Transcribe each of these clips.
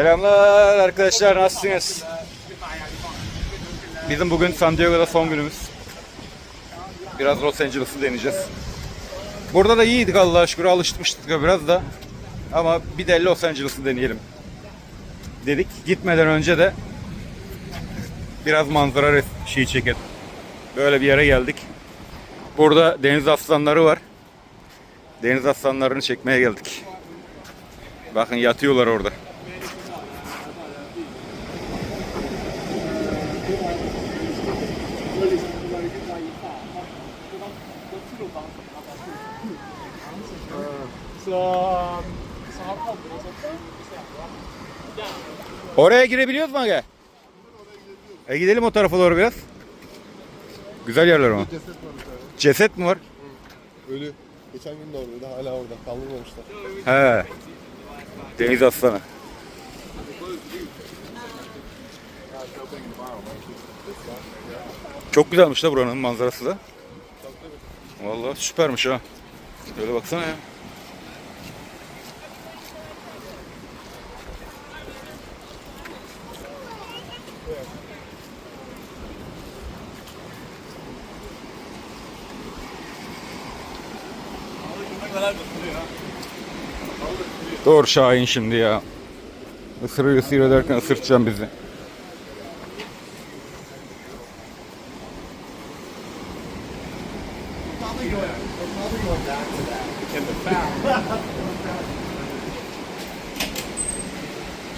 Selamlar arkadaşlar nasılsınız? Bizim bugün San Diego'da son günümüz. Biraz Los Angeles'ı deneyeceğiz. Burada da iyiydik Allah'a şükür alışmıştık biraz da. Ama bir de Los Angeles'ı deneyelim. Dedik. Gitmeden önce de biraz manzara şeyi çekelim. Böyle bir yere geldik. Burada deniz aslanları var. Deniz aslanlarını çekmeye geldik. Bakın yatıyorlar orada. Oraya girebiliyoruz mu aga? E gidelim o tarafa doğru biraz. Güzel yerler ama. Ceset var bir tane. Ceset mi var? Ölü. Geçen gün de oradaydı. Hala orada. Kaldırmamışlar. He. Deniz aslanı. Çok güzelmiş da buranın manzarası da. Vallahi süpermiş ha. Öyle baksana ya. Doğru Şahin şimdi ya. Isırıyor ısırıyor derken ısırtacağım bizi.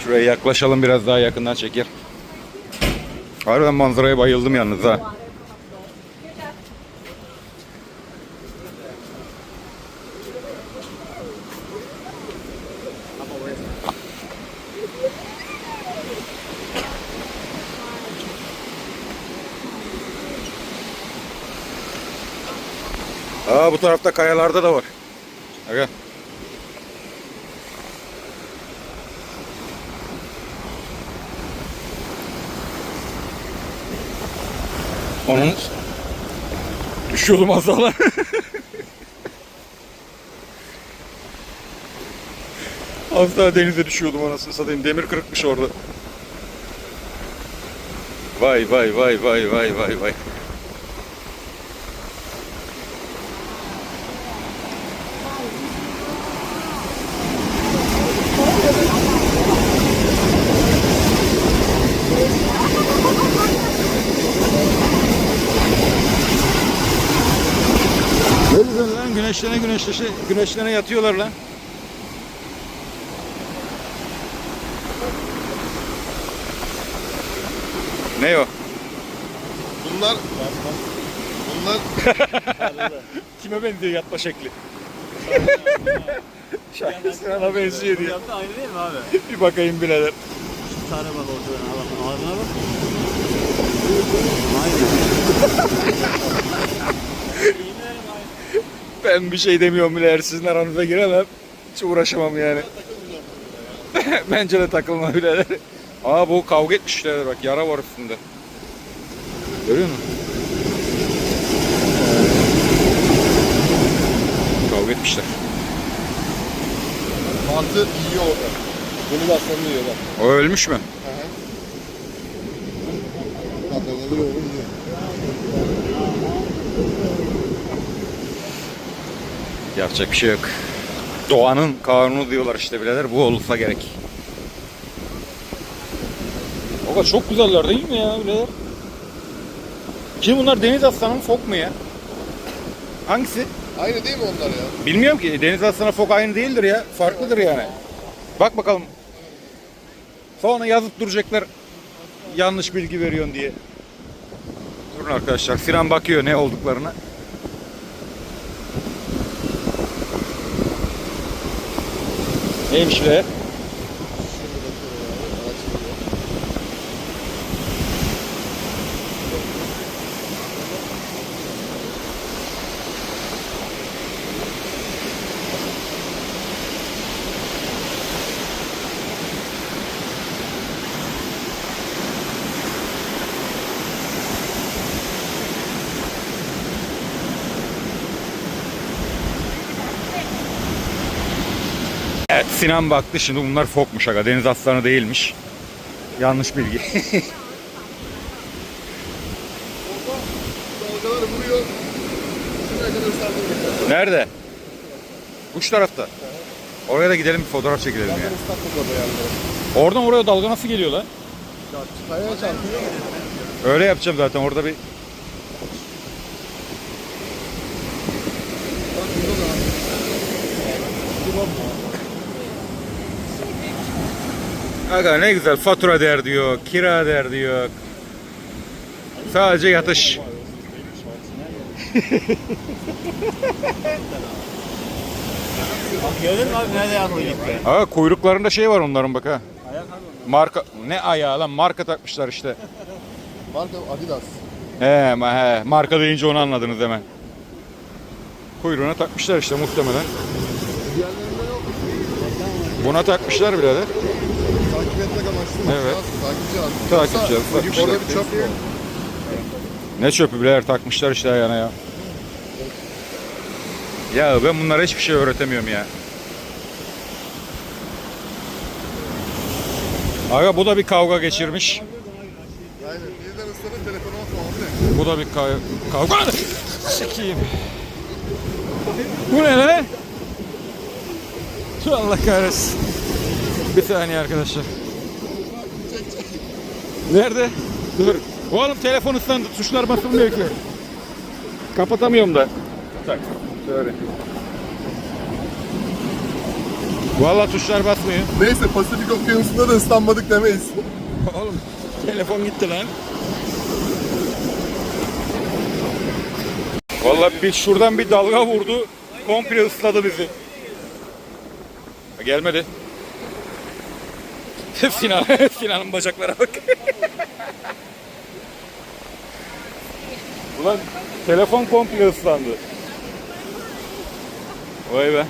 Şuraya yaklaşalım biraz daha yakından çeker. Harbiden manzaraya bayıldım yalnız ha. Tarafta kayalarda da var. Aga. Onun düşüyordum az daha. az daha denize düşüyordum anasını satayım. Demir kırıkmış orada. Vay vay vay vay vay vay vay. Ne güzel lan güneşlene güneşlene güneşlene yatıyorlar lan. Ne o? Bunlar... Bunlar... Kime benziyor yatma şekli? Şahsına benziyor diye. Yaptı aynı değil mi abi? Bir bakayım birader. Bir tane bak ortadan. Ağzına bak. Ben bir şey demiyorum bile eğer sizin aranıza giremem. Hiç uğraşamam yani. Bence de takılma birader. Aa bu kavga etmişler bak yara var üstünde. Görüyor musun? Kavga etmişler. Mantı yiyor orada. Bunu da aslanı yiyor bak. O ölmüş mü? Yiyor. yiyor. Yapacak bir şey yok. Doğanın kanunu diyorlar işte birader. Bu olursa gerek. O kadar çok güzeller değil mi ya birader? Şimdi bunlar deniz aslanı mı fok mu ya? Hangisi? Aynı değil mi onlar ya? Bilmiyorum ki. Deniz aslanı fok aynı değildir ya. Farklıdır yani. Bak bakalım. Sonra yazıp duracaklar yanlış bilgi veriyorsun diye. Durun arkadaşlar. Sinan bakıyor ne olduklarına. Neymiş be? Sinan baktı şimdi bunlar fokmuş aga. Deniz aslanı değilmiş. Yanlış bilgi. Nerede? Uç tarafta. Oraya da gidelim bir fotoğraf çekelim ya. Oradan oraya dalga nasıl geliyor lan? Öyle yapacağım zaten orada bir Bak burada da. Duman mı? Aga ne güzel fatura derdi yok, kira derdi yok. Sadece yatış. Gördün mü abi nerede aklı gitti? Aga kuyruklarında şey var onların bak ha. Marka ne ayağı lan marka takmışlar işte. Marka Adidas. He, ma- he marka deyince onu anladınız hemen. Kuyruğuna takmışlar işte muhtemelen. Buna takmışlar birader. Mı? Evet. Takipçi az. Takipçi takipçi Orada bir çöp mü? Ne çöpü birader takmışlar işte ayağına ya. Ya ben bunlara hiçbir şey öğretemiyorum ya. Aga bu da bir kavga geçirmiş. Aynen. Birden ıslanıp telefonu atma abi. Bu da bir ka- kavga. Sikeyim. Bu ne lan? Allah kahretsin. Bir saniye arkadaşlar. Nerede? Dur. Oğlum telefon ıslandı. Tuşlar basılmıyor ki. Kapatamıyorum da. Tak. Şöyle. Vallahi tuşlar basmıyor. Neyse Pasifik Okyanusu'nda da ıslanmadık demeyiz. Oğlum telefon gitti lan. Vallahi bir şuradan bir dalga vurdu. Komple ısladı bizi. Gelmedi. Sinan, Sinan'ın bacaklara bak. Ulan telefon komple ıslandı. Vay be.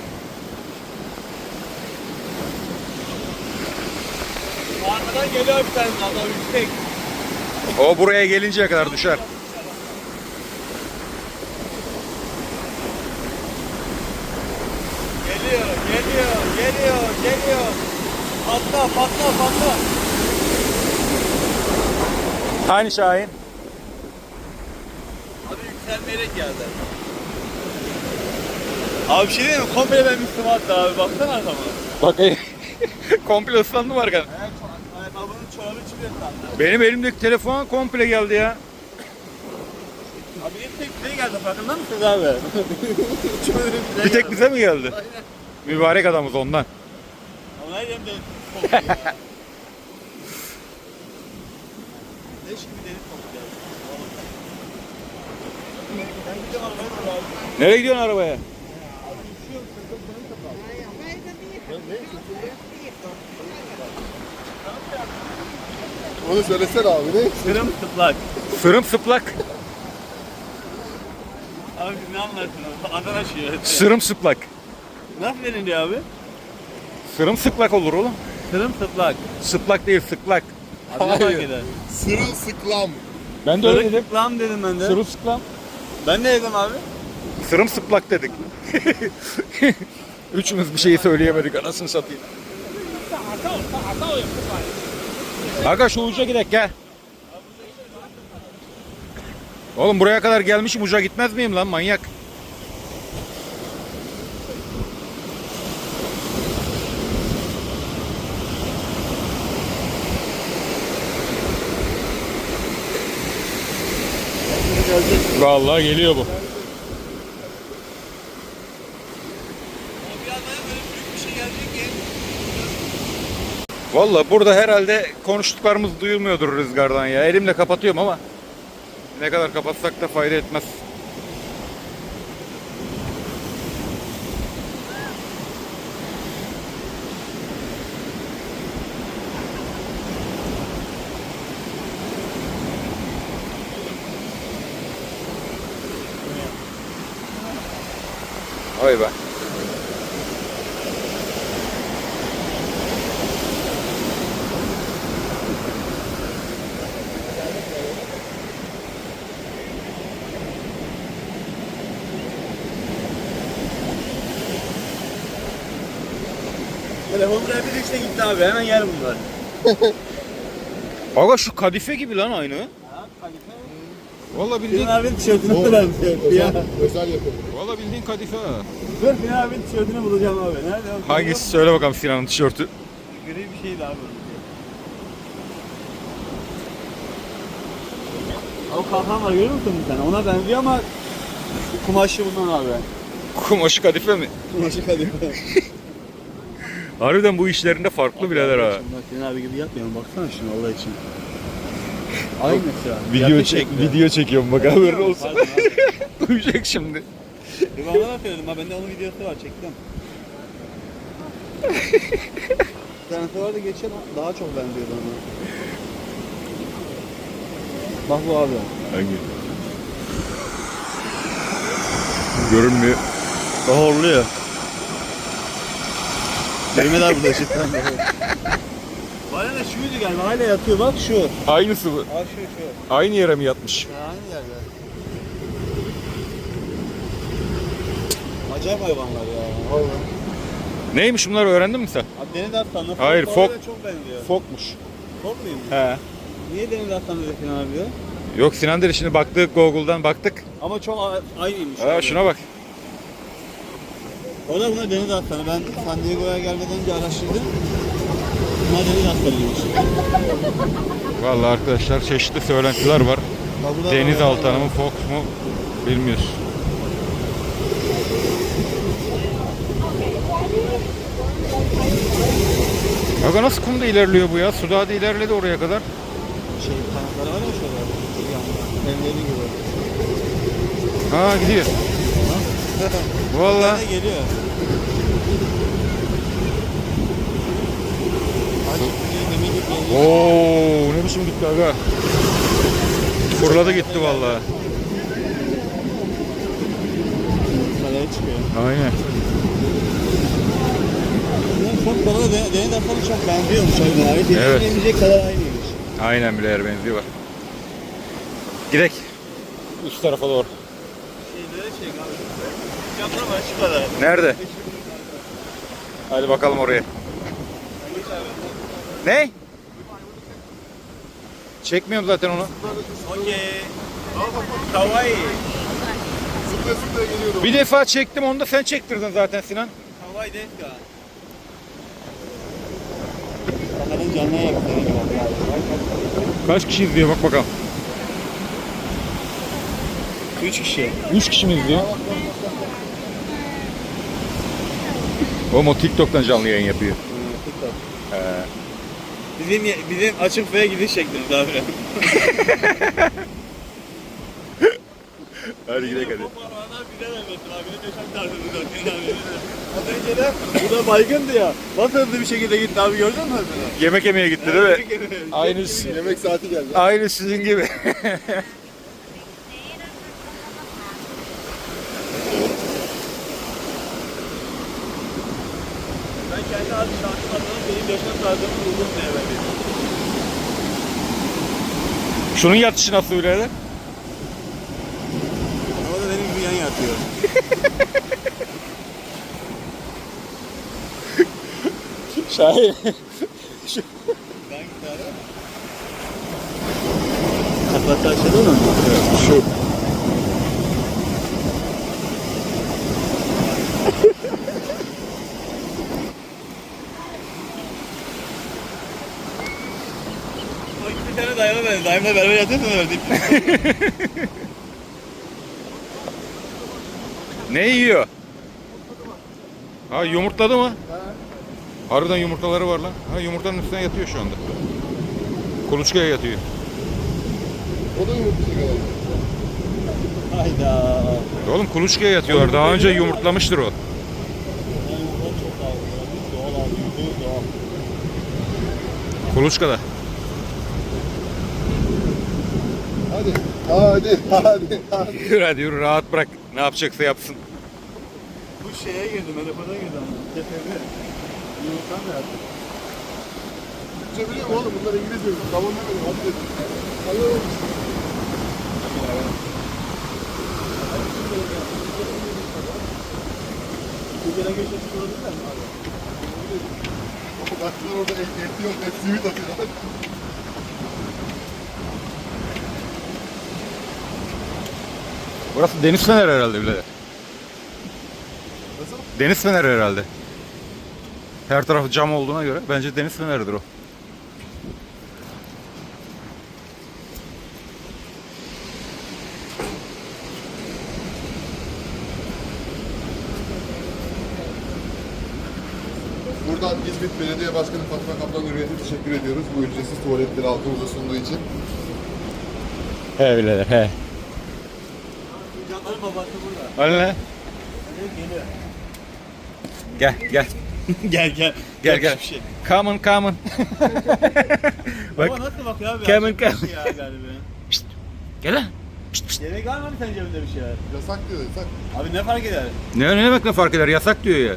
Arkadan geliyor bir tane adam yüksek. O buraya gelinceye kadar düşer. Geliyor, geliyor, geliyor, geliyor. Patla, patla, patla. Hani Şahin? Abi yükselmeyerek geldi. Abi bir şey diyeyim mi? Komple ben üstüme attı abi. Baksana arkama. Bakayım. komple ıslandı mı arkadan? Ayakkabının çorabı çıkıyor sandı. Benim elimdeki telefon komple geldi ya. Abi ilk tek bize geldi farkında mısınız abi? Üçümüzün bize Bir tek geldi. bize mi geldi? Mübarek adamız ondan. Ama ne diyeyim de. Leş gibi delik ya. Abi. Nereye gidiyorsun arabaya? Onu söylesene abi ne? Kırım tıplak. Sırım sıplak. Abi ne anlarsınız? Adana şiyor. Sırım sıplak. Nasıl deniliyor abi? Sırım sıplak olur oğlum. Kırım tıplak. Sıplak değil sıklak. Ne fark eder? Sırılsıklam. Ben de öyle dedim. tıklam dedim ben de. Sırım sıklam. Ben ne dedim abi? Sırım sıplak dedik. Üçümüz bir şeyi söyleyemedik anasını satayım. Aga şu uca gidek gel. Oğlum buraya kadar gelmişim uca gitmez miyim lan manyak? Vallahi geliyor bu. Vallahi burada herhalde konuştuklarımız duyulmuyordur rüzgardan ya. Elimle kapatıyorum ama ne kadar kapatsak da fayda etmez. Vay be. Telefon işte gitti abi hemen yer bunlar. Aga şu kadife gibi lan aynı. Valla bildiğin, abinin tişörtünü. Ya. özel, özel yapım. Valla bildiğin kadife ha. Dur Sinan abinin tişörtünü bulacağım abi. Nerede? o? Hangisi? Söyle bakalım Sinan'ın tişörtü. Gri bir şeydi abi. O kalkan var görüyor musun bir tane? Ona benziyor ama kumaşı bundan abi. Kumaşı kadife mi? Kumaşı kadın. Harbiden bu işlerinde farklı birader ha. Bak Sinan abi gibi yapmayalım baksana şunu Allah için. Aynısı ya. Video çek, şekli. video çekiyorum bak haberin olsun. Pardon abi. Duyacak şimdi. Bir bana da söyledim ha bende onun videosu var çektim. Bir tanesi vardı geçen daha çok benziyordu ona. Bak bu abi. Hangi? Görünmüyor. Daha horluyor. Mehmet abi burada da. Bana da şuydu galiba hala yatıyor bak şu. Aynısı bu. Aa şu şu. Aynı yere mi yatmış? Ya aynı yerde. Acayip hayvanlar ya. Neymiş bunlar öğrendin mi sen? Abi deniz aslanı. Hayır, Fok fok. çok benziyor. Fokmuş. Fok muyum? He. Niye deniz aslanı dedi Sinan abi diyor? Yok Sinan dedi şimdi baktık Google'dan baktık. Ama çok a- aynıymış. Aa, abi. şuna bak. O da buna deniz aslanı. Ben San Diego'ya gelmeden önce araştırdım. Buna deniz aslanıymış. Vallahi arkadaşlar çeşitli söylentiler var. Bak da- Deniz altanı mı Fox mu bilmiyoruz. Aga nasıl kumda ilerliyor bu ya? Suda hadi ilerledi oraya kadar. Şey kanatları var ya şöyle. Evleri gibi. Ha gidiyor. Vallahi. Ne geliyor? Oo ne biçim gitti aga. Fırladı gitti vallahi. Kaleye çıkıyor. Aynen. Çok bana de, deniz aslanı çok benziyormuş yüzden abi. Evet. Deneyimleyecek kadar aynıymış. Aynen birader benziyor bak. Gidek. Üst tarafa doğru. Şeylere çek abi. Camına bak şu kadar. Nerede? Hadi bakalım oraya. Ne? Çekmiyorum zaten onu. Okey. Geliyorum. Bir defa çektim onu da sen çektirdin zaten Sinan. Kawaii desu Bakalım canlıya yakın. Kaç kişi izliyor bak bakalım. 3 kişi. 3 kişi mi izliyor? Oğlum o TikTok'tan canlı yayın yapıyor. He. Bizim bizim açık F'ye gidiş şeklimiz abi. Hadi gidelim hadi. Az önce de bu da baygındı ya. Nasıl hızlı bir şekilde gitti abi gördün mü? Yemek yemeye gitti değil mi? Aynı, Yemek saati geldi. aynı sizin gibi. Ben kendi abi şahsım adına benim yaşam tarzımı buldum diye ben Şunun yatışı nasıl birader? Ama da yatıyor. Şahin. Ben. Kafası aşağıda mı? Şu. İki tane dayıma benziyor. Dayımla beraber yatıyorsun öyle Ne yiyor? Ha yumurtladı mı? Harbiden yumurtaları var lan. Ha yumurtanın üstüne yatıyor şu anda. Kuluçkaya yatıyor. O da yumurtlayacak herhalde. Hayda. Oğlum kuluçkaya yatıyorlar. Daha önce yumurtlamıştır o. Kuluçkada. Hadi. Hadi. Hadi. Hadi. Yürü hadi yürü rahat bırak. Ne yapacaksa yapsın. Bu şeye girdi, menopona girdi ama. Tepeme. Yumurtan da yaptı. Türkçe biliyor musun oğlum? Bunlar İngilizce. Tamam demedim. Hadi dedim. Hadi oğlum. Bu gelen geçen çıkılabilir mi abi? Baktılar orada et, et yok, et simit atıyorlar. Burası deniz feneri herhalde bile. Deniz feneri herhalde. Her tarafı cam olduğuna göre bence deniz feneridir o. Buradan İzmit Belediye Başkanı Fatma Kaplan Hürriyet'e teşekkür ediyoruz. Bu ücretsiz tuvaletleri halkımıza sunduğu için. He birader he. Canların babası burada. Hani ne? Geliyor. Gel gel. gel gel. Gel gel. Şey. Come on come on. Bak. Baba nasıl bakıyor abi? Kemal, Acayip Kemal. bir şey ya galiba. Gel lan. Yemek var mı abi senin cebinde bir şeyler? Yasak diyor, yasak. Abi ne fark eder? Ne, ne demek ne fark eder? Yasak diyor ya.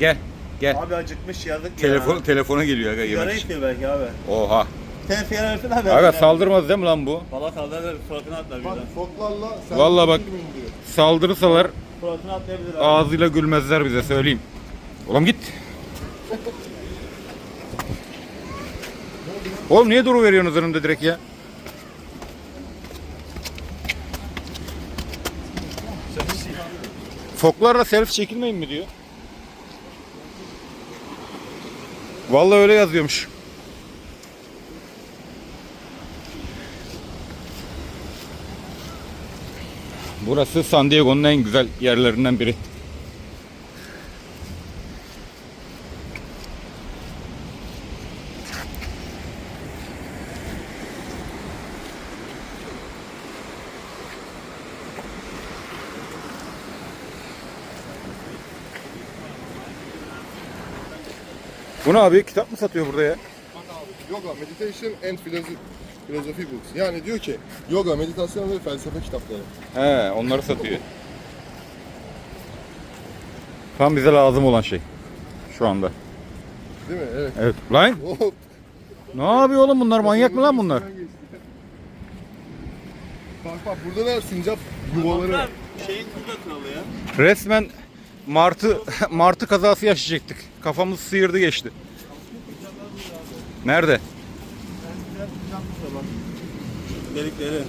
Gel. Gel. Abi acıkmış yazık Telefon ya. telefona geliyor aga Sigara yemek belki abi. Oha. Sen sigara versene abi. Aga saldırmaz değil mi lan bu? Valla saldırır suratına atlar Bak birden. foklarla sen Vallahi bak. Saldırırsalar Suratına atlayabilir abi. ağzıyla gülmezler bize söyleyeyim. Oğlum git. Oğlum niye duru veriyorsunuz önümde direkt ya? Foklarla selfie çekilmeyin mi diyor. Vallahi öyle yazıyormuş. Burası San Diego'nun en güzel yerlerinden biri. Ne abi? Kitap mı satıyor burada ya? Yoga, Meditation and Philosophy, philosophy Books. Yani diyor ki yoga, meditasyon ve felsefe kitapları. He, onları satıyor. Tam bize lazım olan şey. Şu anda. Değil mi? Evet. Evet. Lan Hop. ne yapıyor oğlum bunlar? Manyak mı lan bunlar? Bak bak burada da sincap yuvaları var. Şeyin burada kralı ya. Resmen martı martı kazası yaşayacaktık. Kafamız sıyırdı geçti. Nerede? Delikleri.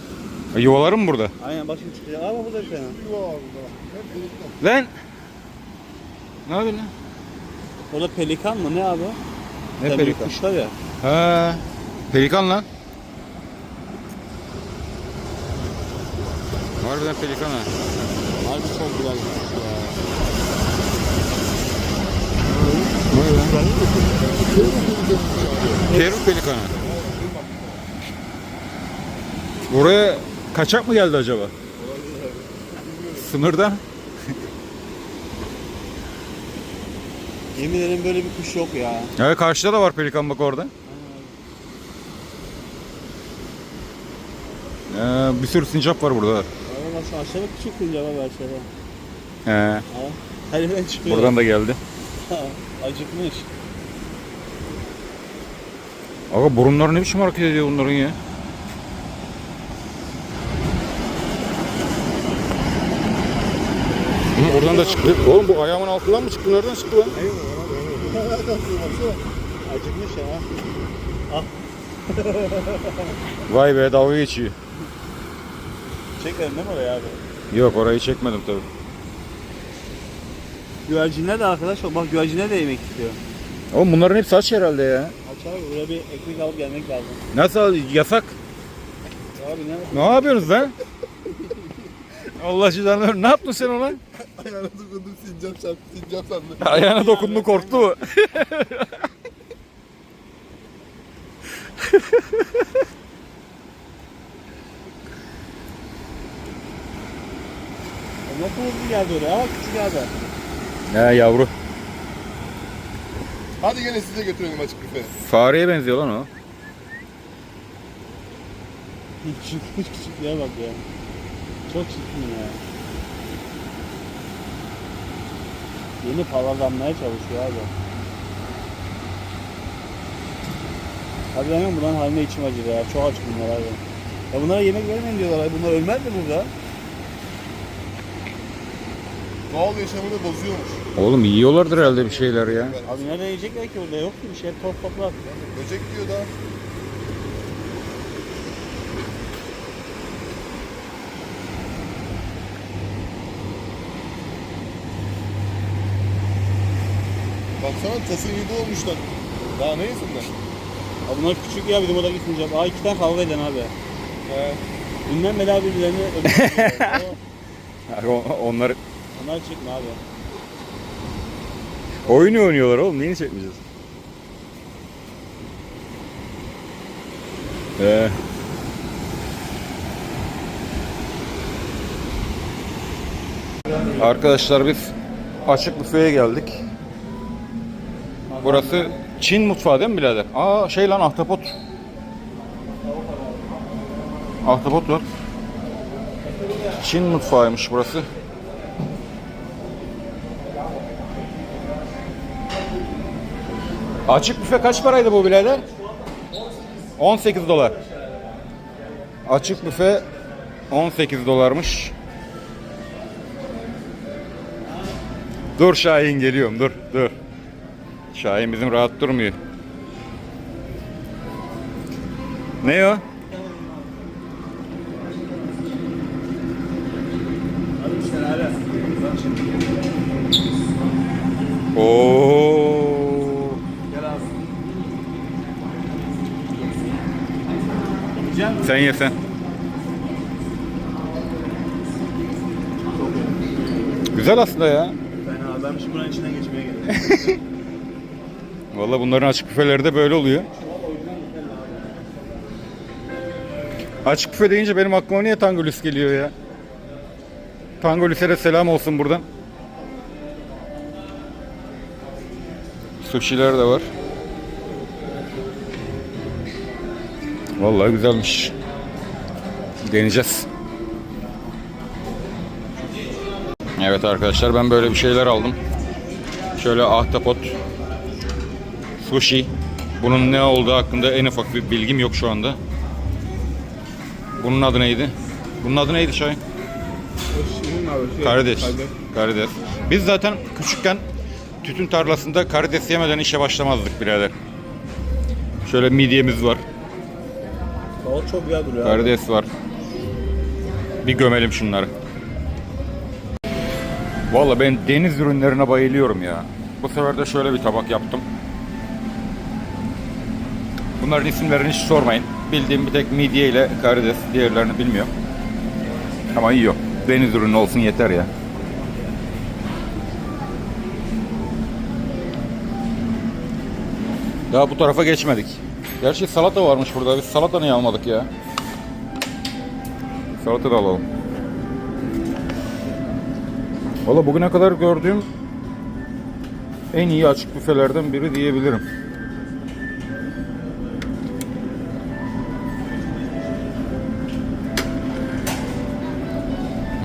E, Yuvaları mı burada? Aynen bak şimdi çıkacak. Bak burada bir tane. Yuva var burada. Hep delikler. Lan! Ne yapıyorsun lan? Orada pelikan mı ne abi? Ne Tabii pelikan? Kuşlar ya. He. Pelikan lan. Harbiden pelikan ha. Harbi çok güzel bir kuş ya. Peru pelikanı. Buraya kaçak mı geldi acaba? Sınırdan. Yemin ederim böyle bir kuş yok ya. Evet karşıda da var pelikan bak orada. Ee, bir sürü sincap var burada. Ama şu aşağıda küçük sincap abi aşağıda. He, Ha. Her yerden çıkıyor. buradan da geldi. Acıkmış. Aga burunları ne biçim hareket ediyor bunların ya? Hı, oradan da çıktı. Oğlum bu ayağımın altından mı çıktı? Nereden çıktı lan? Acıkmış ya. Vay be dalga geçiyor. Değil mi oraya abi? Yok orayı çekmedim tabii. Güvercinler de arkadaş bak güvercinler de yemek istiyor. Oğlum bunların hepsi aç herhalde ya. Aç abi buraya bir ekmek alıp gelmek lazım. Nasıl yasak? Abi ne? Ne yapıyorsunuz lan? Allah cezanı ne yaptın sen ona? Ayağına dokundum sincap çarptı, sincap sandı. Ayağına dokundu korktu mu? Nasıl hızlı geldi oraya? Aa küçük abi. He yavru. Hadi gene size götürelim açık büfe. Fareye benziyor lan o. Küçük küçük küçüklüğe bak ya. Çok çirkin ya. Yeni palazlanmaya çalışıyor abi. Abi hemen bunların haline içim acır ya. Çok aç bunlar abi. Ya bunlara yemek vermeyin diyorlar abi. Bunlar ölmez mi burada? Doğal yaşamını bozuyormuş. Oğlum yiyorlardır herhalde bir şeyler ya. Abi nerede yiyecekler ki orada yok ki bir şey top toplar. Böcek diyor da. Baksana tasın gibi olmuşlar. Daha ne yesinler? Abi bunlar küçük ya bizim orada gitsince. Aa iki tane kavga eden abi. He. Dünden beri abi birbirlerini öldürüyorlar. Onlar Onlar çekme abi. oyun oynuyorlar oğlum. Neyini çekmeyeceğiz? Ee. Arkadaşlar biz açık büfeye geldik. Burası Çin mutfağı değil mi birader? Aa şey lan ahtapot. Ahtapot var. Çin mutfağıymış burası. Açık büfe kaç paraydı bu birader? 18 dolar. Açık büfe 18 dolarmış. Dur Şahin geliyorum dur dur. Şahin bizim rahat durmuyor. Ne o? Abi işte abi. Bak şimdi. Oo. Gel abi. Yiyecek misin? Sen ye sen. Güzel aslında ya. Ben abi ben şimdi buranın içinden geçmeye geldim. Vallahi bunların açık büfeleri de böyle oluyor. Açık büfe deyince benim aklıma niye Tangolüs geliyor ya? Tangolüs'e de selam olsun buradan. Sushi'ler de var. Vallahi güzelmiş. Deneyeceğiz. Evet arkadaşlar ben böyle bir şeyler aldım. Şöyle ahtapot, sushi. Bunun ne olduğu hakkında en ufak bir bilgim yok şu anda. Bunun adı neydi? Bunun adı neydi Şahin? Karides. Karides. Biz zaten küçükken tütün tarlasında karides yemeden işe başlamazdık birader. Şöyle midyemiz var. Balık çok güzel duruyor. Karides var. Bir gömelim şunları. Valla ben deniz ürünlerine bayılıyorum ya. Bu sefer de şöyle bir tabak yaptım. Bunların isimlerini hiç sormayın. Bildiğim bir tek midye ile karides. Diğerlerini bilmiyorum. Ama yiyor. Deniz ürünü olsun yeter ya. Daha bu tarafa geçmedik. Gerçi salata varmış burada. Biz salata niye almadık ya? Salata da alalım. Valla bugüne kadar gördüğüm en iyi açık büfelerden biri diyebilirim.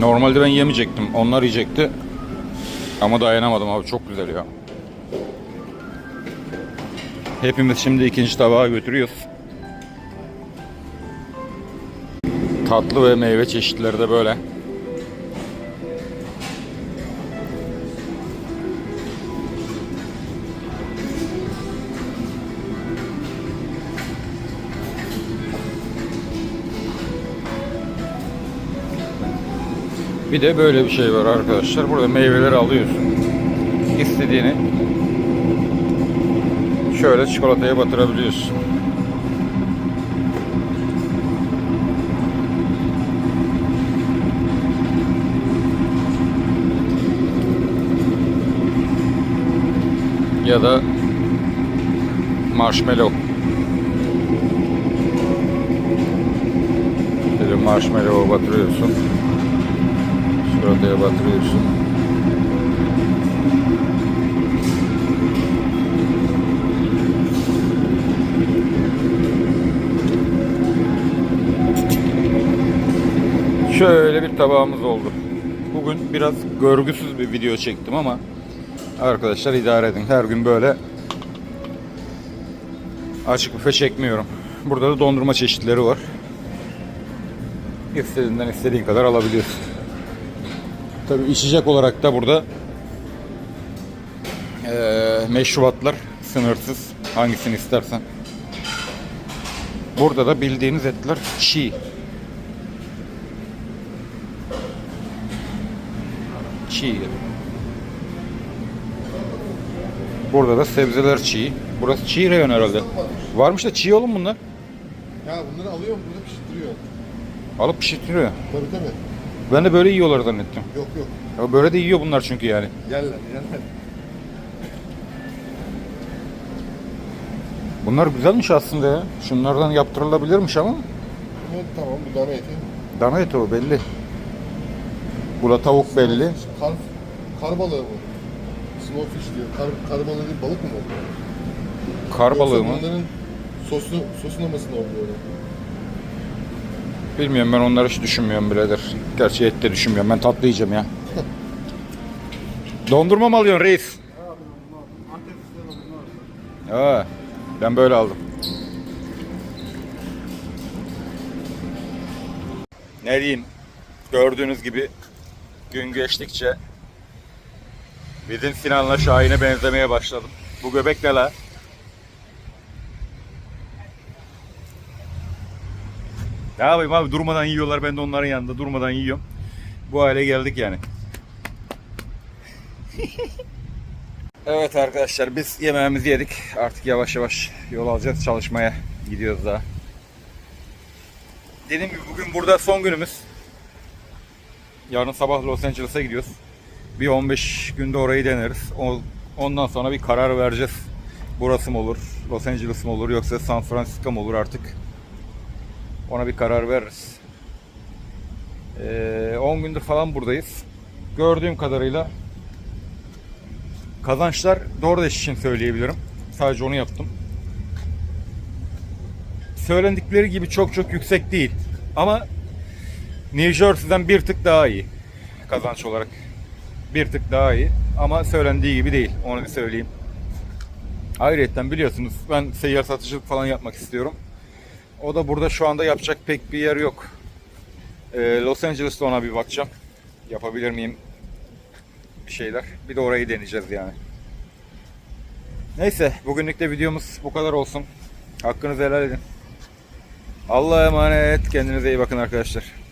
Normalde ben yemeyecektim. Onlar yiyecekti. Ama dayanamadım abi. Çok güzel ya. Hepimiz şimdi ikinci tabağa götürüyoruz. Tatlı ve meyve çeşitleri de böyle. Bir de böyle bir şey var arkadaşlar. Burada meyveleri alıyorsun. İstediğini şöyle çikolataya batırabiliyorsun. Ya da marshmallow. Böyle marshmallow batırıyorsun. Çikolataya batırıyorsun. Şöyle bir tabağımız oldu. Bugün biraz görgüsüz bir video çektim ama arkadaşlar idare edin. Her gün böyle açık büfe çekmiyorum. Burada da dondurma çeşitleri var. İstediğinden istediğin kadar alabiliyorsun. Tabii içecek olarak da burada eee meşrubatlar sınırsız. Hangisini istersen. Burada da bildiğiniz etler çiğ. Çiğ. Burada da sebzeler çiğ. Burası çiğ reyon herhalde. Varmış da çiğ oğlum bunlar. Ya bunları alıyor burada pişiriyor. Alıp pişirtiyor. Tabii tabii. Ben de böyle yiyorlar zannettim. Yok yok. Ya böyle de yiyor bunlar çünkü yani. Yerler yerler. Bunlar güzelmiş aslında ya. Şunlardan yaptırılabilirmiş ama Bu tamam bu dana eti. dana eti o belli. Bu da tavuk belli. Kar, kar balığı mı? Smallfish diyor. Kar, kar balığı değil balık mı bu? Kar balığı Yoksa mı? Bunların soslu, soslaması ne oluyor? Bilmiyorum ben onları hiç düşünmüyorum birader. Gerçi et de düşünmüyorum. Ben tatlı yiyeceğim ya. Dondurma mı alıyorsun reis? Ha, ben böyle aldım. Ne diyeyim? Gördüğünüz gibi gün geçtikçe bizim Sinan'la Şahin'e benzemeye başladım. Bu göbek ne la? Ne yapayım abi durmadan yiyorlar ben de onların yanında durmadan yiyorum. Bu hale geldik yani. evet arkadaşlar biz yemeğimizi yedik. Artık yavaş yavaş yol alacağız çalışmaya gidiyoruz daha. Dediğim gibi bugün burada son günümüz. Yarın sabah Los Angeles'a gidiyoruz. Bir 15 günde orayı deneriz. Ondan sonra bir karar vereceğiz. Burası mı olur, Los Angeles mı olur yoksa San Francisco mu olur artık. Ona bir karar veririz. Ee, 10 gündür falan buradayız. Gördüğüm kadarıyla kazançlar DoorDash için söyleyebilirim. Sadece onu yaptım. Söylendikleri gibi çok çok yüksek değil. Ama New Jersey'den bir tık daha iyi. Kazanç olarak. Bir tık daha iyi. Ama söylendiği gibi değil. Onu bir söyleyeyim. Ayrıca biliyorsunuz ben seyyar satıcılık falan yapmak istiyorum. O da burada şu anda yapacak pek bir yer yok. Ee, Los Angeles'ta ona bir bakacağım. Yapabilir miyim bir şeyler. Bir de orayı deneyeceğiz yani. Neyse bugünlük de videomuz bu kadar olsun. Hakkınızı helal edin. Allah'a emanet. Kendinize iyi bakın arkadaşlar.